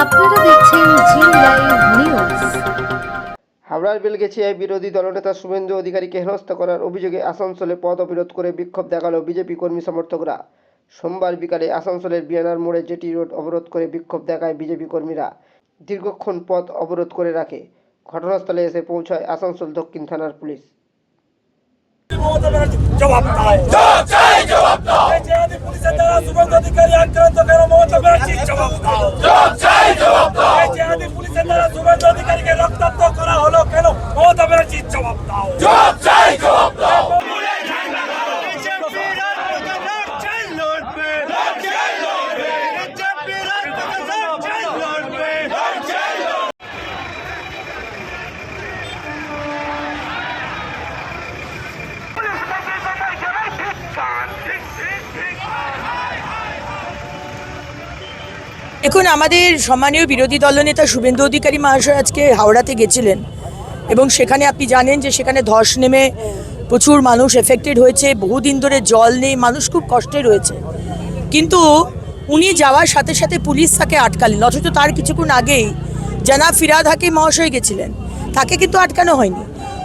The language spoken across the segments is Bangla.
আপনারা দেখছেন জি লাইভ নিউজ। হাওড়ার বেলগেছিয়ায় বিরোধী দলনেতা শুভেন্দু অধিকারীকে হেনস্থা করার অভিযোগে আসানসোলে পথ অবরোধ করে বিক্ষোভ দেখাল বিজেপি কর্মী সমর্থকরা। সোমবার বিকালে আসানসোলের বিয়ানার মোড়ে জেটি রোড অবরোধ করে বিক্ষোভ দেখায় বিজেপি কর্মীরা। দীর্ঘক্ষণ পথ অবরোধ করে রাখে। ঘটনাস্থলে এসে পৌঁছায় আসানসোল দক্ষিণ থানার পুলিশ। জবাব দাও। জবাব চাই জবাব দাও। যে আদি পুলিশের দ্বারা শুভেন্দু অধিকারী আক্রান্ত কেন? মমতা ব্যানার্জি জবাব দাও। জবাব চাই জবাব দাও যে আদি পুলিশের দ্বারা শুভেন্দু অধিকারীকে রক্তাক্ত করা হলো কেন মমতা ব্যানার্জি জবাব দাও জবাব চাই জবাব দাও এখন আমাদের সম্মানীয় বিরোধী দলনেতা শুভেন্দু অধিকারী মহাশয় আজকে হাওড়াতে গেছিলেন এবং সেখানে আপনি জানেন যে সেখানে ধস নেমে প্রচুর মানুষ এফেক্টেড হয়েছে। বহুদিন ধরে জল নেই, মানুষ খুব কষ্টে রয়েছে। কিন্তু উনি যাওয়ার সাথে সাথে পুলিশ তাকে আটকালেন। অথচ তার কিছুক্ষণ আগেই জানাব ফিরাদ হাকিম মহাশয় গেছিলেন। তাকে কিন্তু আটকানো হয়নি।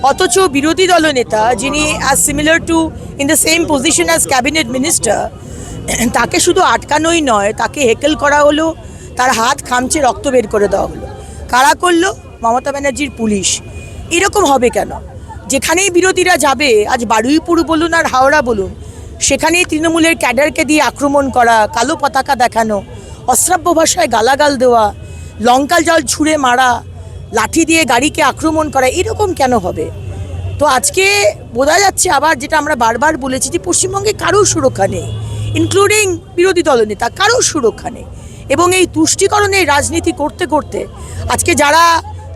অথচ বিরোধী দলনেতা যিনি as similar to in the same position as cabinet minister তাকে শুধু আটকানোই নয়, তাকে হেকেল করা হলো। তার হাত খামচে রক্ত বের করে দেওয়া হলো। কারা করল? মমতা ব্যানার্জির পুলিশ। এরকম হবে কেন? যেখানেই বিরোধীরা যাবে, আজ বারুইপুর বলুন আর হাওড়া বলুন, সেখানেই তৃণমূলের ক্যাডারকে দিয়ে আক্রমণ করা, কালো পতাকা দেখানো, অশ্রাব্য ভাষায় গালাগাল দেওয়া লঙ্কা জল ছুঁড়ে মারা, লাঠি দিয়ে গাড়িকে আক্রমণ করা, এরকম কেন হবে? তো আজকে বোঝা যাচ্ছে আবার যেটা আমরা বারবার বলেছি যে পশ্চিমবঙ্গে কারোর সুরক্ষা নেই ইনক্লুডিং বিরোধী দলনেতা, কারোর সুরক্ষা নেই। এবং এই তুষ্টিকরণের রাজনীতি করতে করতে আজকে যারা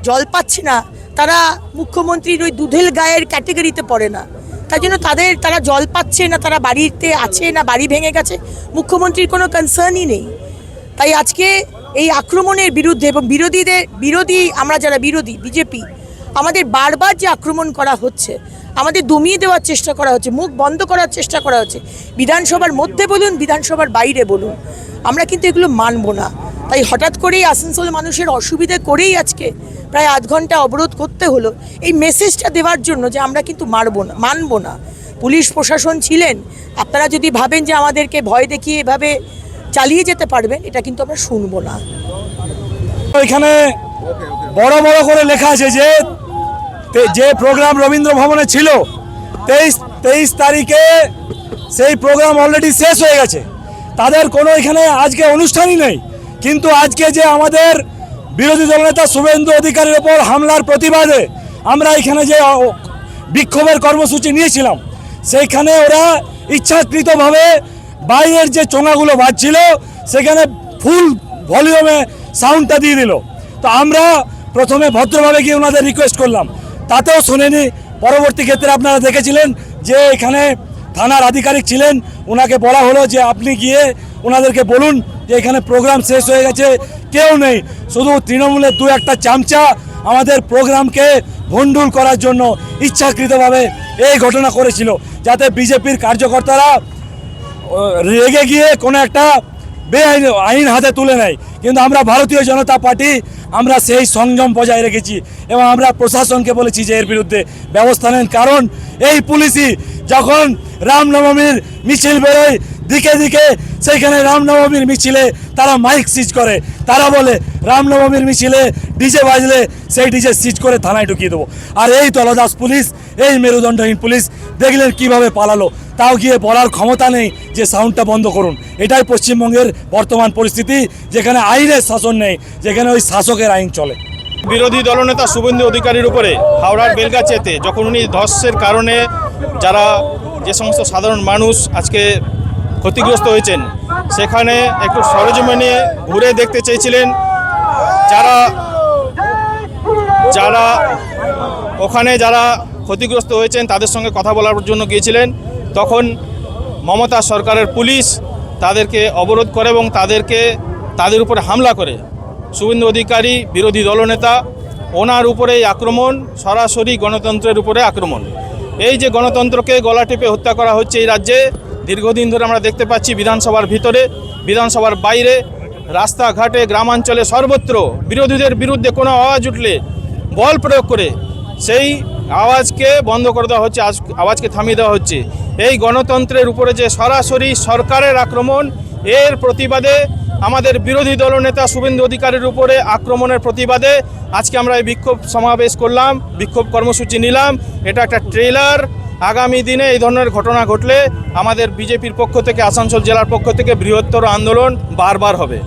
জল পাচ্ছে না, তারা মুখ্যমন্ত্রীর ওই দুধেল গায়ের ক্যাটেগরিতে পড়ে না। তাই জন্য তাদের, তারা জল পাচ্ছে না, তারা বাড়িতে আছে না, বাড়ি ভেঙে গেছে, মুখ্যমন্ত্রীর কোনো কনসার্নই নেই। তাই আজকে এই আক্রমণের বিরুদ্ধে এবং বিরোধীদের, বিরোধী, আমরা যারা বিরোধী, বিজেপি, আমাদের বারবার যে আক্রমণ করা হচ্ছে আমাদের দমিয়ে দেওয়ার চেষ্টা করা হচ্ছে, মুখ বন্ধ করার চেষ্টা করা হচ্ছে। বিধানসভার মধ্যে বলুন, বিধানসভার বাইরে বলুন। আমরা কিন্তু এগুলো মানব না। তাই হঠাৎ করেই আসানসোল মানুষের অসুবিধে করেই আজকে প্রায় আধ ঘণ্টা অবরোধ করতে হলো। এই মেসেজটা দেওয়ার জন্য যে আমরা কিন্তু মারব না, মানব না। পুলিশ প্রশাসন ছিলেন, আপনারা যদি ভাবেন যে আমাদেরকে ভয় দেখিয়ে এভাবে চালিয়ে যেতে পারবেন এটা কিন্তু আমরা শুনব না। এখানে বড় বড় করে লেখা আছে যে যে প্রোগ্রাম রবীন্দ্র ভবনে ছিল, তেইশ তেইশ তারিখে সেই প্রোগ্রাম অলরেডি শেষ হয়ে গেছে। তাদের কোনো এখানে আজকে অনুষ্ঠানই নেই। কিন্তু আজকে যে আমাদের বিরোধী দলনেতা শুভেন্দু অধিকারীর ওপর হামলার প্রতিবাদে আমরা এখানে যে বিক্ষোভের কর্মসূচি নিয়েছিলাম, সেইখানে ওরা ইচ্ছাকৃতভাবে বাইরের যে চোঙাগুলো বাজছিল, সেখানে ফুল ভলিউমে সাউন্ডটা দিয়ে দিল। তো আমরা প্রথমে ভদ্রভাবে গিয়ে ওনাদের রিকোয়েস্ট করলাম। তাতেও শোনেনি। পরবর্তী ক্ষেত্রে আপনারা দেখেছিলেন যে এখানে থানার আধিকারিক ছিলেন। ওনাকে বলা হলো যে আপনি গিয়ে ওনাদেরকে বলুন যে এখানে প্রোগ্রাম শেষ হয়ে গেছে, কেউ নেই। শুধু তৃণমূলের দু একটা চামচা আমাদের প্রোগ্রামকে ভণ্ডুল করার জন্য ইচ্ছাকৃতভাবে এই ঘটনা করেছিল, যাতে বিজেপির কার্যকর্তারা রেগে গিয়ে কোনো একটা বেআইন, আইন হাতে তুলে নেয়। কিন্তু আমরা ভারতীয় জনতা পার্টি, আমরা সেই সংযম বজায় রেখেছি এবং আমরা প্রশাসনকে বলেছি যে এর বিরুদ্ধে ব্যবস্থা নেন। কারণ এই পুলিশই যখন রামনবমীর মিছিল বেরোয়, দিকে দিকে সেইখানে রামনবমীর মিছিলে তারা মাইক সিজ করে। তারা বলে রামনবমীর মিছিলে ডিজে বাজলে সেই ডিজে সিজ করে থানায় ঢুকিয়ে দেবো। আর এই তলদাস পুলিশ, এই মেরুদণ্ডহীন পুলিশ, দেখলেন কীভাবে পালালো। তাও গিয়ে বলার ক্ষমতা নেই যে সাউন্ডটা বন্ধ করুন। এটাই পশ্চিমবঙ্গের বর্তমান পরিস্থিতি, যেখানে আইনের শাসন নেই, যেখানে ওই শাসকের আইন চলে। বিরোধী দলনেতা শুভেন্দু অধিকারীর উপরে হাওড়ার বেলগাছিয়াতে যখন উনি ধসের কারণে যারা যে সমস্ত সাধারণ মানুষ আজকে ক্ষতিগ্রস্ত হয়েছেন, সেখানে একটু সরজমিনে ঘুরে দেখতে চেয়েছিলেন। যারা যারা ওখানে যারা ক্ষতিগ্রস্ত হয়েছেন, তাদের সঙ্গে কথা বলার জন্য গিয়েছিলেন। তখন মমতা সরকারের পুলিশ তাদেরকে অবরোধ করে এবং তাদেরকে তাদের উপরে হামলা করে। শুভেন্দু অধিকারী, বিরোধী দলনেতা, ওনার উপরে আক্রমণ, সরাসরি গণতন্ত্রের উপরে আক্রমণ। এই যে গণতন্ত্রকে গলা টেপে হত্যা করা হচ্ছে এই রাজ্যে, দীর্ঘদিন ধরে আমরা দেখতে পাচ্ছি বিধানসভার ভিতরে, বিধানসভার বাইরে রাস্তাঘাটে গ্রামাঞ্চলে সর্বত্র বিরোধীদের বিরুদ্ধে কোনো আওয়াজ উঠলে বল প্রয়োগ করে সেই আওয়াজকে বন্ধ করে দেওয়া হচ্ছে, আজ আওয়াজকে থামিয়ে দেওয়া হচ্ছে। এই গণতন্ত্রের উপরে যে সরাসরি সরকারের আক্রমণ, এর প্রতিবাদে আমাদের বিরোধী দলনেতা শুভেন্দু অধিকারীর উপরে আক্রমণের প্রতিবাদে আজকে আমরা এই বিক্ষোভ সমাবেশ করলাম, বিক্ষোভ কর্মসূচি নিলাম। এটা একটা ট্রেলার। আগামী দিনে এই ধরনের ঘটনা ঘটলে আমাদের বিজেপির পক্ষ থেকে, আসানসোল জেলার পক্ষ থেকে বৃহত্তর আন্দোলন বারবার হবে।